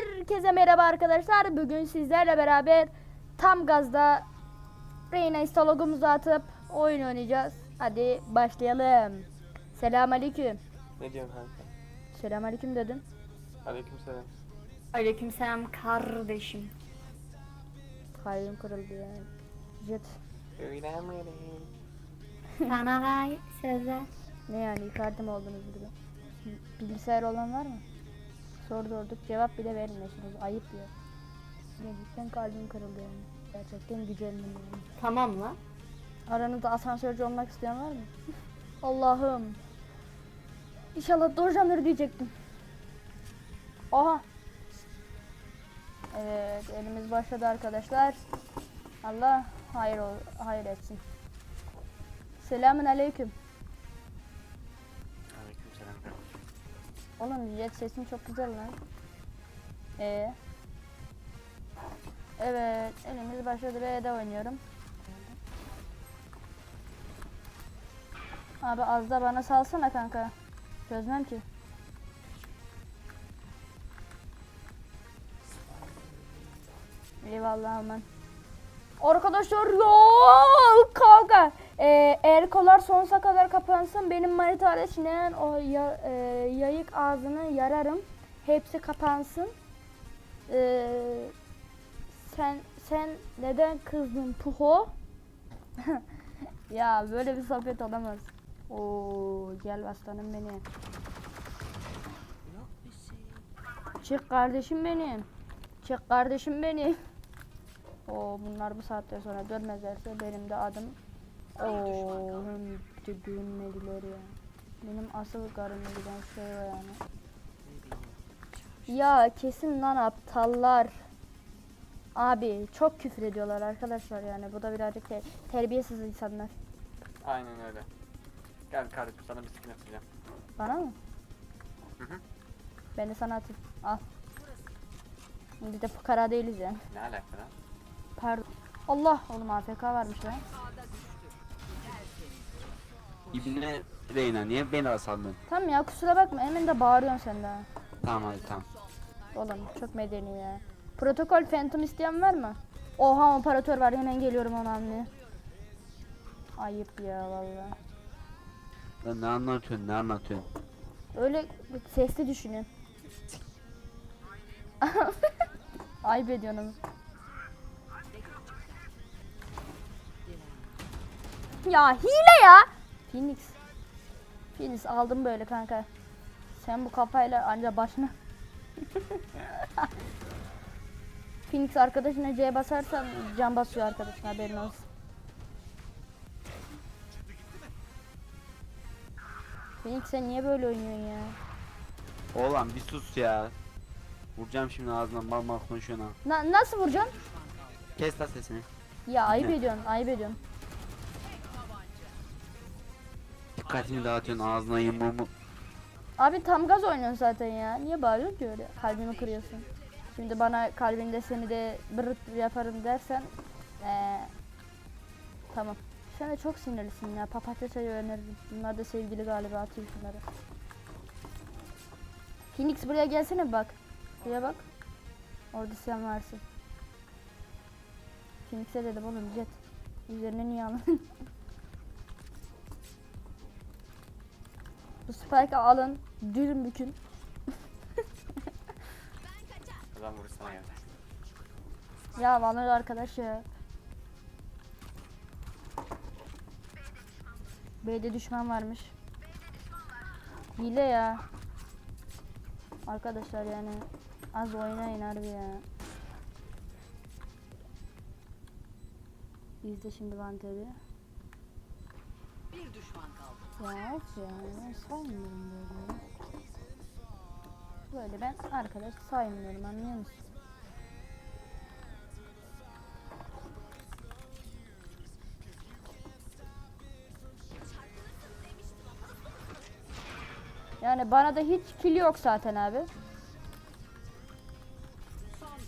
Herkese merhaba arkadaşlar. Bugün sizlerle beraber tam gazda Reyna istalogumuzu atıp oyun oynayacağız. Hadi başlayalım. Selam aleyküm. Ne diyorsun kanka? Selam aleyküm dedim. Aleykümselam. Aleykümselam kardeşim. Kalbim kırıldı ya. Mi? Sana da sözler. Ne yani mi oldunuz burada? Bilgisayar olan var mı? Soru sorduk cevap bile vermiyorsunuz. Ayıp ya. Gerçekten kalbim kırıldı yani. Gerçekten gücendim yani. Tamam lan. Aranızda asansörcü olmak isteyen var mı? Allah'ım. İnşallah doğacağımdır diyecektim. Aha. Evet elimiz başladı arkadaşlar. Allah hayır ol- hayır etsin. Selamun aleyküm. Oğlum jet sesin çok güzel lan. Ee. Evet, elimiz başladı B'de oynuyorum. Abi az da bana salsana kanka. Çözmem ki. Eyvallah aman. Arkadaşlar ya kavga. Ee, eğer kollar sonsuza kadar kapansın benim manita içinden o ya- e, yayık ağzını yararım. Hepsi kapansın. Ee, sen sen neden kızdın Puho? ya böyle bir sohbet olamaz. Oo gel aslanım benim. Çık kardeşim benim. Çık kardeşim benim. Oo bunlar bu saatten sonra dönmezlerse benim de adım Oo hem de dönmediler ya. Benim asıl garıma giden şey o yani. Ya kesin lan aptallar. Abi çok küfür ediyorlar arkadaşlar yani. Bu da birazcık te- terbiyesiz insanlar. Aynen öyle. Gel kardeşim sana bir skin atacağım. Bana mı? Hı hı. Ben de sana atayım. Al. Biz de fukara değiliz yani. Ne alaka lan? Pardon. Allah oğlum AFK varmış lan. İbne Reyna niye beni asaldın? Tamam ya kusura bakma hemen de bağırıyorsun sen de. Tamam hadi tamam. Oğlum çok medeni ya. Protokol Phantom isteyen var mı? Oha operatör var hemen geliyorum onu almaya. Ayıp ya vallahi. Lan ne anlatıyorsun ne anlatıyorsun? Öyle sesli düşünün. Ayıp ediyorsun. Ya hile ya. Phoenix. Phoenix aldım böyle kanka. Sen bu kafayla anca başına. Phoenix arkadaşına C basarsan can basıyor arkadaşın haberin olsun. Phoenix sen niye böyle oynuyorsun ya? Oğlan bir sus ya. Vuracağım şimdi ağzından mal mal konuşuyorsun ha. Na- nasıl vuracaksın? Kes lan sesini. Ya ayıp ediyorsun, ayıp ediyorsun. Dikkatini dağıtıyorsun ağzına yumruğumu. Abi tam gaz oynuyorsun zaten ya. Niye bağırıyorsun ki öyle? Kalbimi kırıyorsun. Şimdi bana kalbinde seni de bırıt yaparım dersen ee, tamam. Sen de çok sinirlisin ya. Papatya çayı öneririm. Bunlar da sevgili galiba atayım şunları. Phoenix buraya gelsene bak. Buraya bak. Orada sen varsın. Phoenix'e dedim oğlum jet. Üzerine niye alın? Bu spike'ı alın. Dürüm bükün. Ulan vurur sana geldi. Ya vallahi arkadaş ya. B'de düşman varmış. Hile ya. Arkadaşlar yani az oynayın harbi ya. İzle şimdi vanteri. Bir düşman kaldı. Ya of ya saymıyorum böyle. Böyle ben arkadaş saymıyorum anlıyor musun? Yani bana da hiç kill yok zaten abi.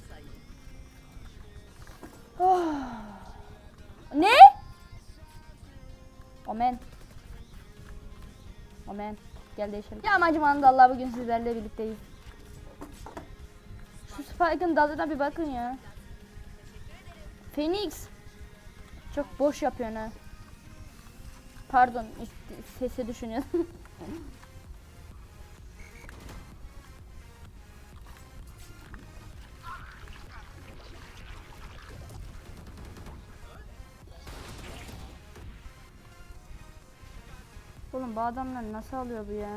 Sayı. Ne? Omen. Omen. Gel değişelim. Ya amacım Allah bugün sizlerle birlikteyiz. Şu Spike'ın dalına bir bakın ya. Phoenix. Çok boş yapıyorsun ha. Pardon, sesi düşünüyorum. Oğlum bu adamlar nasıl alıyor bu ya?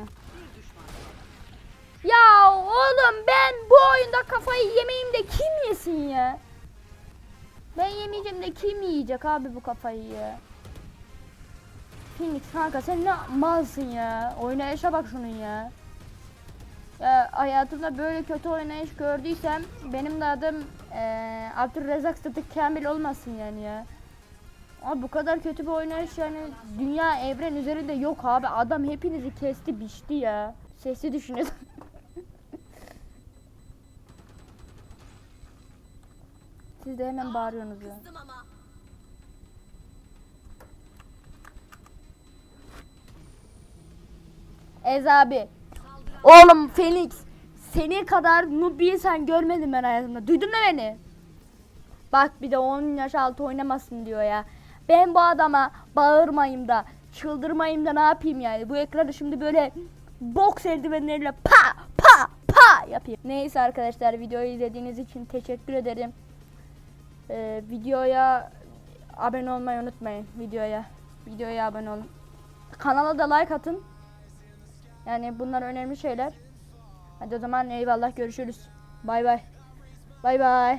Ya oğlum ben bu oyunda kafayı yemeyeyim de kim yesin ya? Ben yemeyeceğim de kim yiyecek abi bu kafayı ya? Phoenix kanka sen ne malsın ya? Oynayışa bak şunun ya. Ya hayatımda böyle kötü oynayış gördüysem benim de adım eee Abdülrezzak Sıdık Kamil olmasın yani ya. Abi bu kadar kötü bir oynayış yani dünya evren üzerinde yok abi. Adam hepinizi kesti biçti ya. Sesi düşünüyorum. Siz de hemen bağırıyorsunuz ya. Ez abi. Oğlum Felix. Seni kadar noob bir insan görmedim ben hayatımda. Duydun mu beni? Bak bir de 10 yaş altı oynamasın diyor ya. Ben bu adama bağırmayayım da çıldırmayayım da ne yapayım yani. Bu ekranı şimdi böyle boks eldivenleriyle pa pa pa yapayım. Neyse arkadaşlar videoyu izlediğiniz için teşekkür ederim. Ee, videoya abone olmayı unutmayın. Videoya. Videoya abone olun. Kanala da like atın. Yani bunlar önemli şeyler. Hadi o zaman eyvallah görüşürüz. Bay bay. Bay bay.